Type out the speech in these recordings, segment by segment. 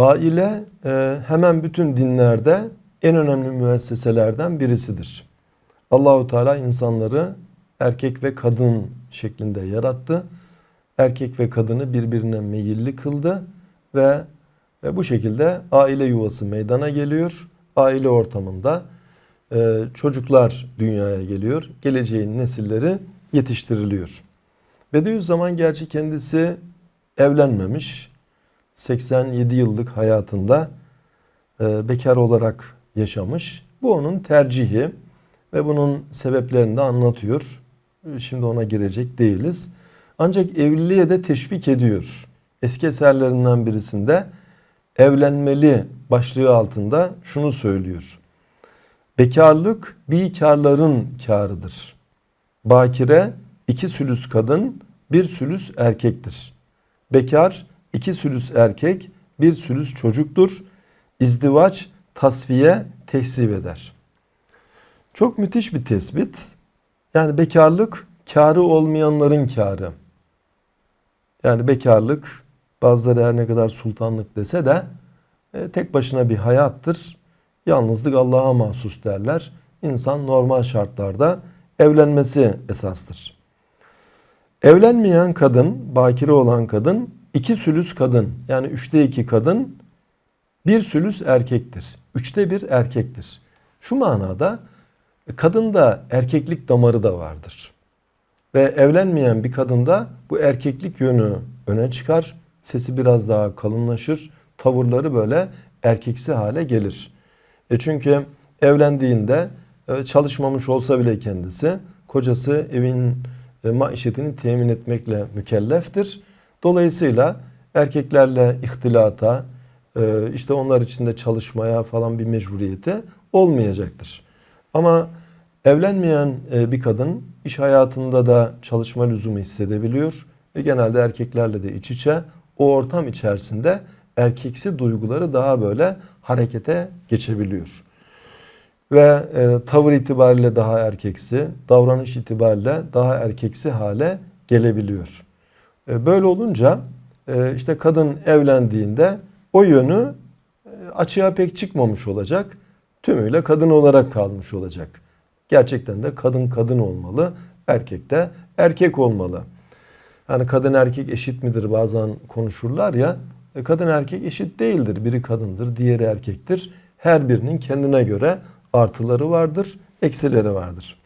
Aile e, hemen bütün dinlerde en önemli müesseselerden birisidir. Allahu Teala insanları erkek ve kadın şeklinde yarattı. Erkek ve kadını birbirine meyilli kıldı ve, ve bu şekilde aile yuvası meydana geliyor. Aile ortamında e, çocuklar dünyaya geliyor. Geleceğin nesilleri yetiştiriliyor. Bediüzzaman gerçi kendisi evlenmemiş. 87 yıllık hayatında e, bekar olarak yaşamış. Bu onun tercihi ve bunun sebeplerini de anlatıyor. Şimdi ona girecek değiliz. Ancak evliliğe de teşvik ediyor. Eski eserlerinden birisinde evlenmeli başlığı altında şunu söylüyor. Bekarlık bikarların kârıdır. Bakire iki sülüs kadın, bir sülüs erkektir. Bekar iki sülüs erkek, bir sülüs çocuktur. İzdivaç tasfiye tehsip eder. Çok müthiş bir tespit. Yani bekarlık kârı olmayanların kârı. Yani bekarlık bazıları her ne kadar sultanlık dese de e, tek başına bir hayattır. Yalnızlık Allah'a mahsus derler. İnsan normal şartlarda evlenmesi esastır. Evlenmeyen kadın, bakire olan kadın iki sülüs kadın yani üçte iki kadın bir sülüs erkektir. Üçte bir erkektir. Şu manada kadında erkeklik damarı da vardır. Ve evlenmeyen bir kadında bu erkeklik yönü öne çıkar. Sesi biraz daha kalınlaşır. Tavırları böyle erkeksi hale gelir. E çünkü evlendiğinde e, çalışmamış olsa bile kendisi kocası evin e, maişetini temin etmekle mükelleftir. Dolayısıyla erkeklerle ihtilata, e, işte onlar içinde çalışmaya falan bir mecburiyeti olmayacaktır. Ama evlenmeyen bir kadın iş hayatında da çalışma lüzumu hissedebiliyor ve genelde erkeklerle de iç içe o ortam içerisinde erkeksi duyguları daha böyle harekete geçebiliyor. Ve e, tavır itibariyle daha erkeksi, davranış itibariyle daha erkeksi hale gelebiliyor. E, böyle olunca e, işte kadın evlendiğinde o yönü e, açığa pek çıkmamış olacak. Tümüyle kadın olarak kalmış olacak. Gerçekten de kadın kadın olmalı, erkek de erkek olmalı. Yani kadın erkek eşit midir bazen konuşurlar ya. Kadın erkek eşit değildir. Biri kadındır, diğeri erkektir. Her birinin kendine göre artıları vardır, eksileri vardır.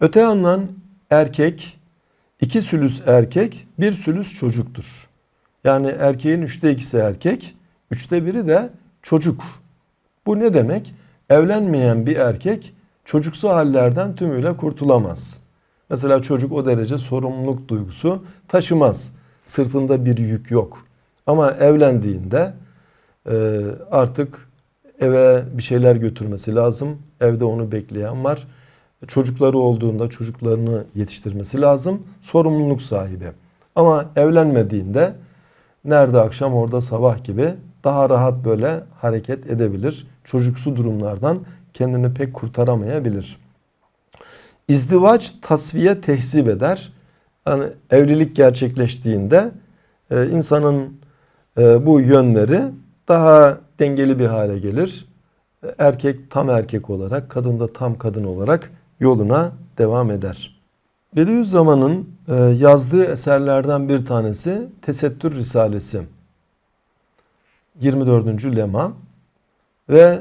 Öte yandan erkek, iki sülüs erkek, bir sülüs çocuktur. Yani erkeğin üçte ikisi erkek, üçte biri de çocuk. Bu ne demek? Evlenmeyen bir erkek çocuksu hallerden tümüyle kurtulamaz. Mesela çocuk o derece sorumluluk duygusu taşımaz. Sırtında bir yük yok. Ama evlendiğinde e, artık eve bir şeyler götürmesi lazım. Evde onu bekleyen var. Çocukları olduğunda çocuklarını yetiştirmesi lazım. Sorumluluk sahibi. Ama evlenmediğinde nerede akşam orada sabah gibi daha rahat böyle hareket edebilir. Çocuksu durumlardan kendini pek kurtaramayabilir. İzdivaç tasfiye tehsip eder. Yani evlilik gerçekleştiğinde e, insanın e, bu yönleri daha dengeli bir hale gelir. Erkek tam erkek olarak, kadın da tam kadın olarak yoluna devam eder. Bediüzzaman'ın e, yazdığı eserlerden bir tanesi Tesettür Risalesi. 24. lema ve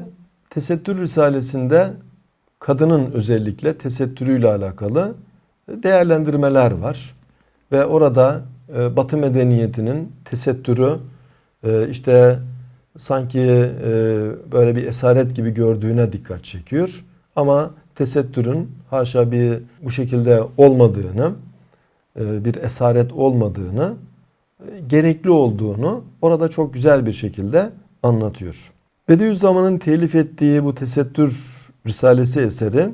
Tesettür Risalesi'nde kadının özellikle tesettürüyle alakalı değerlendirmeler var. Ve orada e, Batı medeniyetinin tesettürü e, işte sanki böyle bir esaret gibi gördüğüne dikkat çekiyor. Ama tesettürün haşa bir bu şekilde olmadığını, bir esaret olmadığını, gerekli olduğunu orada çok güzel bir şekilde anlatıyor. Bediüzzaman'ın telif ettiği bu tesettür Risalesi eseri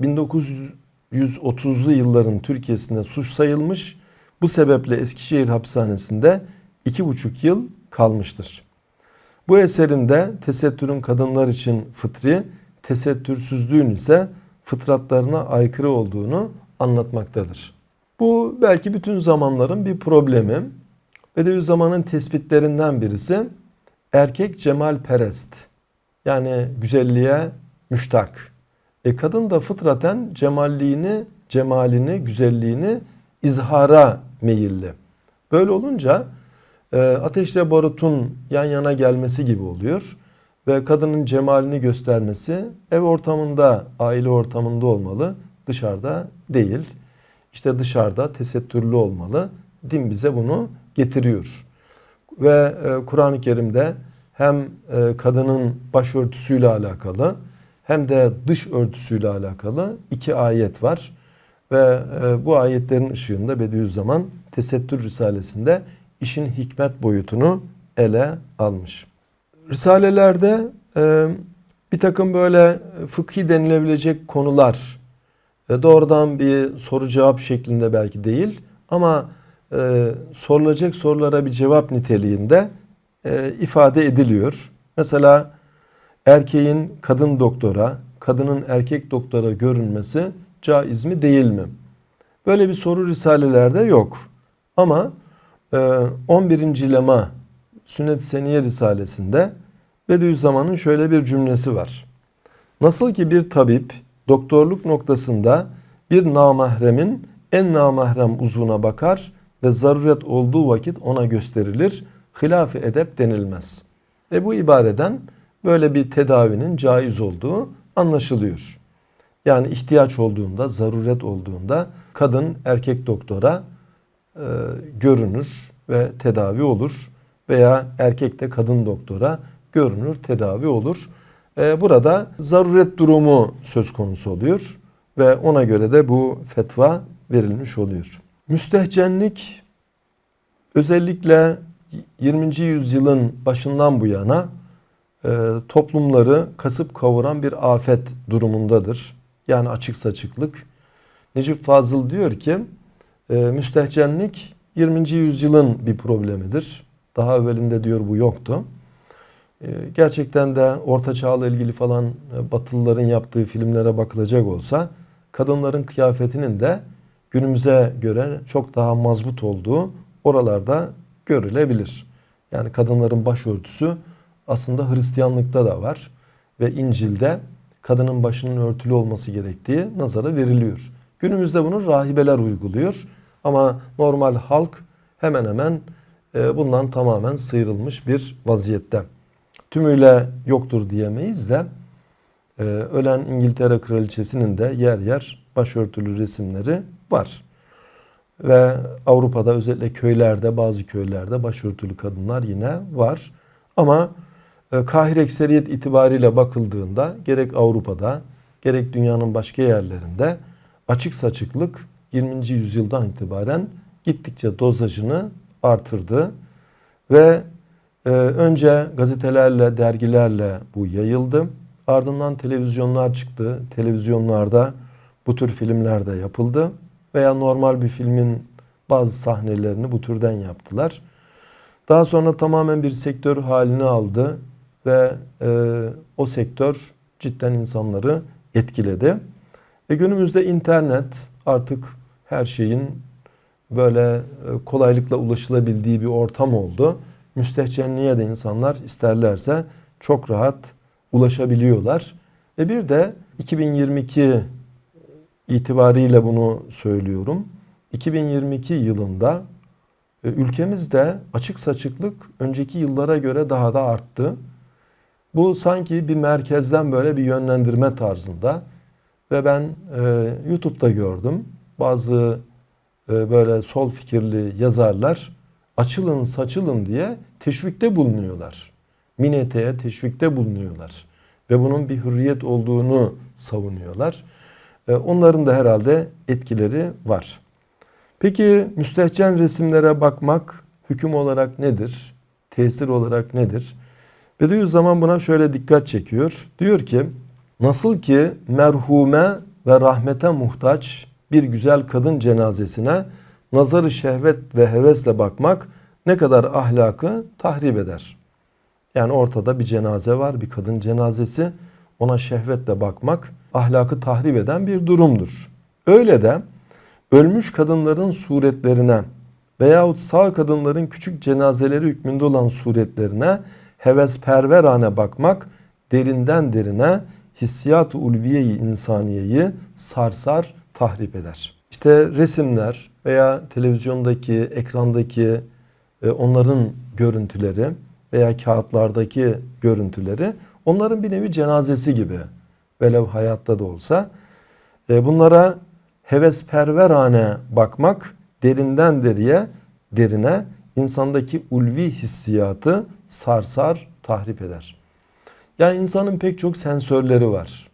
1930'lu yılların Türkiye'sinde suç sayılmış. Bu sebeple Eskişehir hapishanesinde iki buçuk yıl kalmıştır. Bu eserinde tesettürün kadınlar için fıtri, tesettürsüzlüğün ise fıtratlarına aykırı olduğunu anlatmaktadır. Bu belki bütün zamanların bir problemi. Bediüzzaman'ın tespitlerinden birisi erkek cemal perest. Yani güzelliğe müştak. E kadın da fıtraten cemalliğini, cemalini, güzelliğini izhara meyilli. Böyle olunca e, ateşle barutun yan yana gelmesi gibi oluyor. Ve kadının cemalini göstermesi ev ortamında, aile ortamında olmalı. Dışarıda değil. İşte dışarıda tesettürlü olmalı. Din bize bunu getiriyor. Ve e, Kur'an-ı Kerim'de hem e, kadının başörtüsüyle alakalı hem de dış örtüsüyle alakalı iki ayet var. Ve e, bu ayetlerin ışığında Bediüzzaman Tesettür Risalesi'nde işin hikmet boyutunu ele almış. Risalelerde e, bir takım böyle fıkhi denilebilecek konular e, doğrudan bir soru cevap şeklinde belki değil ama e, sorulacak sorulara bir cevap niteliğinde e, ifade ediliyor. Mesela erkeğin kadın doktora, kadının erkek doktora görünmesi caiz mi değil mi? Böyle bir soru risalelerde yok. Ama e, 11. lema Sünnet-i Seniye Risalesi'nde Bediüzzaman'ın şöyle bir cümlesi var. Nasıl ki bir tabip doktorluk noktasında bir namahremin en namahrem uzvuna bakar ve zaruret olduğu vakit ona gösterilir. Hilaf-ı edep denilmez. Ve bu ibareden böyle bir tedavinin caiz olduğu anlaşılıyor. Yani ihtiyaç olduğunda, zaruret olduğunda kadın erkek doktora e, görünür ve tedavi olur. Veya erkek de kadın doktora görünür, tedavi olur. E, burada zaruret durumu söz konusu oluyor ve ona göre de bu fetva verilmiş oluyor. Müstehcenlik özellikle 20. yüzyılın başından bu yana e, toplumları kasıp kavuran bir afet durumundadır. Yani açık saçıklık. Necip Fazıl diyor ki e, müstehcenlik 20. yüzyılın bir problemidir. Daha evvelinde diyor bu yoktu. E, gerçekten de Orta Çağ'la ilgili falan e, Batılıların yaptığı filmlere bakılacak olsa kadınların kıyafetinin de günümüze göre çok daha mazbut olduğu oralarda görülebilir. Yani kadınların başörtüsü aslında Hristiyanlıkta da var ve İncil'de kadının başının örtülü olması gerektiği nazara veriliyor. Günümüzde bunu rahibeler uyguluyor ama normal halk hemen hemen e, bundan tamamen sıyrılmış bir vaziyette. Tümüyle yoktur diyemeyiz de e, ölen İngiltere kraliçesinin de yer yer başörtülü resimleri var. Ve Avrupa'da özellikle köylerde bazı köylerde başörtülü kadınlar yine var. Ama e, kahir ekseriyet itibariyle bakıldığında gerek Avrupa'da gerek dünyanın başka yerlerinde açık saçıklık 20. yüzyıldan itibaren gittikçe dozajını artırdı. Ve e, önce gazetelerle, dergilerle bu yayıldı. Ardından televizyonlar çıktı. Televizyonlarda bu tür filmler de yapıldı. Veya normal bir filmin bazı sahnelerini bu türden yaptılar. Daha sonra tamamen bir sektör halini aldı ve e, o sektör cidden insanları etkiledi. Ve günümüzde internet artık her şeyin böyle e, kolaylıkla ulaşılabildiği bir ortam oldu. Müstehcenliğe de insanlar isterlerse çok rahat ulaşabiliyorlar. Ve bir de 2022 itibariyle bunu söylüyorum. 2022 yılında e, ülkemizde açık saçıklık önceki yıllara göre daha da arttı. Bu sanki bir merkezden böyle bir yönlendirme tarzında ve ben e, YouTube'da gördüm bazı böyle sol fikirli yazarlar açılın saçılın diye teşvikte bulunuyorlar. Mineteye teşvikte bulunuyorlar ve bunun bir hürriyet olduğunu savunuyorlar. E, onların da herhalde etkileri var. Peki müstehcen resimlere bakmak hüküm olarak nedir? Tesir olarak nedir? Bediüzzaman buna şöyle dikkat çekiyor. Diyor ki nasıl ki merhume ve rahmete muhtaç bir güzel kadın cenazesine nazarı şehvet ve hevesle bakmak ne kadar ahlakı tahrip eder. Yani ortada bir cenaze var, bir kadın cenazesi. Ona şehvetle bakmak ahlakı tahrip eden bir durumdur. Öyle de ölmüş kadınların suretlerine veyahut sağ kadınların küçük cenazeleri hükmünde olan suretlerine hevesperverane bakmak derinden derine hissiyat-ı ulviye-i insaniyeyi sarsar, tahrip eder. İşte resimler veya televizyondaki, ekrandaki e, onların görüntüleri veya kağıtlardaki görüntüleri onların bir nevi cenazesi gibi velev hayatta da olsa e, bunlara hevesperverane bakmak derinden deriye derine insandaki ulvi hissiyatı sarsar, tahrip eder. Yani insanın pek çok sensörleri var.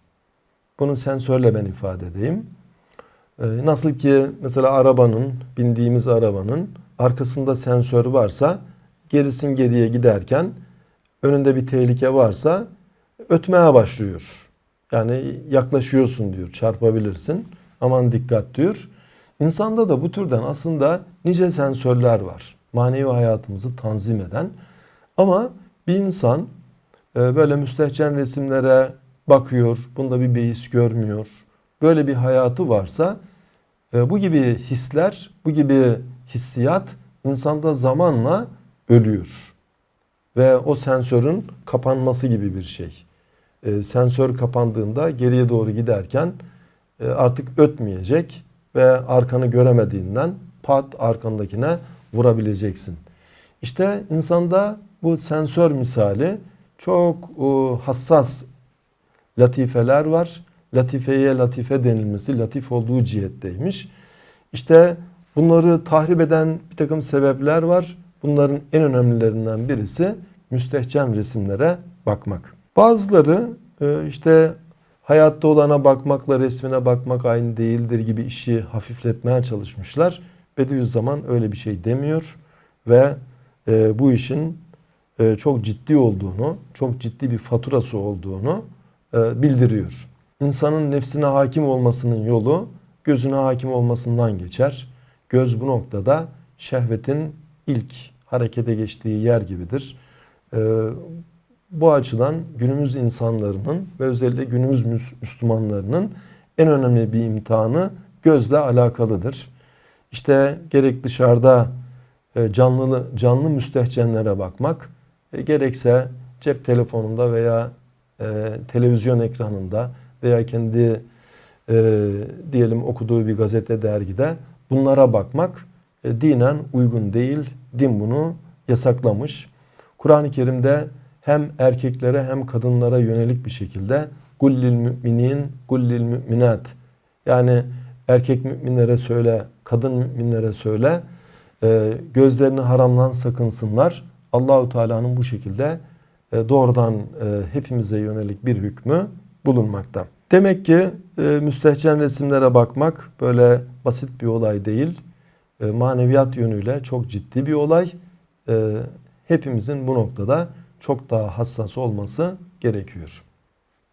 Bunu sensörle ben ifade edeyim. Ee, nasıl ki mesela arabanın, bindiğimiz arabanın arkasında sensör varsa gerisin geriye giderken önünde bir tehlike varsa ötmeye başlıyor. Yani yaklaşıyorsun diyor, çarpabilirsin. Aman dikkat diyor. İnsanda da bu türden aslında nice sensörler var. Manevi hayatımızı tanzim eden. Ama bir insan e, böyle müstehcen resimlere bakıyor, bunda bir beis görmüyor. Böyle bir hayatı varsa e, bu gibi hisler, bu gibi hissiyat insanda zamanla ölüyor. Ve o sensörün kapanması gibi bir şey. E, sensör kapandığında geriye doğru giderken artık ötmeyecek ve arkanı göremediğinden pat arkandakine vurabileceksin. İşte insanda bu sensör misali çok hassas latifeler var. Latifeye latife denilmesi latif olduğu cihetteymiş. İşte bunları tahrip eden bir takım sebepler var. Bunların en önemlilerinden birisi müstehcen resimlere bakmak. Bazıları e, işte hayatta olana bakmakla resmine bakmak aynı değildir gibi işi hafifletmeye çalışmışlar. Bediüzzaman öyle bir şey demiyor ve e, bu işin e, çok ciddi olduğunu, çok ciddi bir faturası olduğunu bildiriyor. İnsanın nefsine hakim olmasının yolu gözüne hakim olmasından geçer. Göz bu noktada şehvetin ilk harekete geçtiği yer gibidir. E, bu açıdan günümüz insanlarının ve özellikle günümüz Müslümanlarının en önemli bir imtihanı gözle alakalıdır. İşte gerek dışarıda canlı canlı müstehcenlere bakmak, e, gerekse cep telefonunda veya e, televizyon ekranında veya kendi e, diyelim okuduğu bir gazete dergide bunlara bakmak e, dinen uygun değil. Din bunu yasaklamış. Kur'an-ı Kerim'de hem erkeklere hem kadınlara yönelik bir şekilde gullil müminin gullil müminat yani erkek müminlere söyle kadın müminlere söyle e, gözlerini haramdan sakınsınlar Allahu Teala'nın bu şekilde e, doğrudan e, hepimize yönelik bir hükmü bulunmakta. Demek ki e, müstehcen resimlere bakmak böyle basit bir olay değil. Maneviyat yönüyle çok ciddi bir olay. Hepimizin bu noktada çok daha hassas olması gerekiyor.